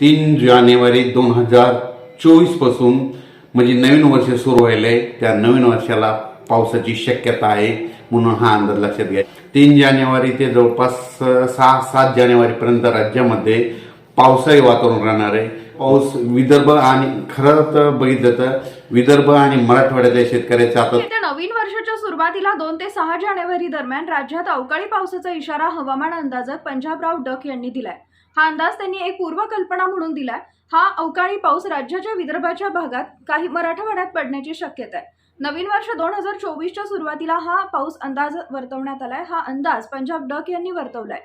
तीन जानेवारी दोन हजार चोवीसपासून म्हणजे नवीन वर्ष सुरू व्हायलंय. त्या नवीन वर्षाला पावसाची शक्यता आहे म्हणून हा अंदाज लक्षात घ्या. तीन जानेवारी ते जवळपास सहा सात जानेवारी पर्यंत राज्यामध्ये पावसाळी वातावरण राहणार आहे. पाऊस विदर्भ आणि खरं तर बघितलं तर विदर्भ आणि मराठवाड्याच्या शेतकऱ्याचा आता नवीन वर्षाच्या सुरुवातीला दोन ते सहा जानेवारी दरम्यान राज्यात अवकाळी पावसाचा इशारा हवामान अंदाजक पंजाबराव डक यांनी दिलाय. हा अंदाज त्यांनी एक पूर्वकल्पना म्हणून दिलाय. हा अवकाळी पाऊस राज्याच्या विदर्भाच्या भागात काही मराठवाड्यात पडण्याची शक्यता आहे. नवीन वर्ष दोन हजार चोवीसच्या सुरुवातीला हा पाऊस अंदाज वर्तवण्यात आलाय. हा अंदाज पंजाब डक यांनी वर्तवलाय.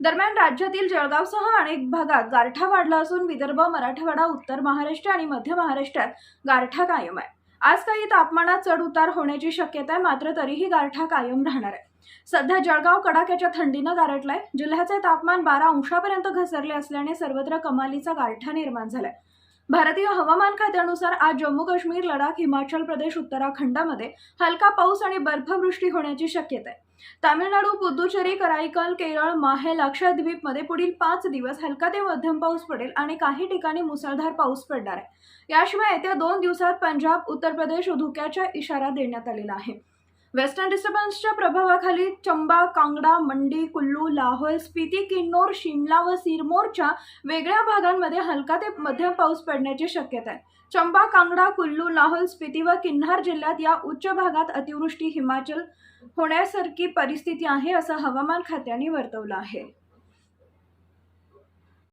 दरम्यान राज्यातील जळगावसह अनेक भागात गारठा वाढला असून विदर्भ मराठवाडा उत्तर महाराष्ट्र आणि मध्य महाराष्ट्रात गारठा कायम आहे. आज काही तापमानात चढ उतार होण्याची शक्यता आहे मात्र तरीही गारठा कायम राहणार आहे. सध्या जळगाव कडाक्याच्या थंडीनं गारटलाय जिल्ह्याचे तापमान बारा अंशापर्यंत घसरले असल्याने सर्वत्र कमालीचा गारठा निर्माण झालाय. भारतीय हवामान खात्यानुसार आज जम्मू काश्मीर लडाख हिमाचल प्रदेश उत्तराखंडामध्ये हलका पाऊस आणि बर्फवृष्टी होण्याची शक्यता आहे. तामिळनाडू पुदुचेरी कराईकल केरळ माहे लक्षद्वीपमध्ये पुढील पाच दिवस हलका ते मध्यम पाऊस पडेल आणि काही ठिकाणी मुसळधार पाऊस पडणार आहे. याशिवाय येत्या दोन दिवसात पंजाब उत्तर प्रदेश धुक्याचा इशारा देण्यात आलेला आहे. वेस्टर्न डिस्टर्बन्सच्या प्रभावाखाली चंबा कांगडा मंडी कुल्लू लाहोल स्पिती किन्नौर शिमला व सिरमोरच्या वेगळ्या भागांमध्ये हलका ते मध्यम पाऊस पडण्याची शक्यता आहे. चंबा कांगडा कुल्लू लाहोल स्पिती व किन्हार जिल्ह्यात या उच्च भागात अतिवृष्टी हिमाचल होण्यासारखी परिस्थिती आहे असं हवामान खात्याने वर्तवलं आहे.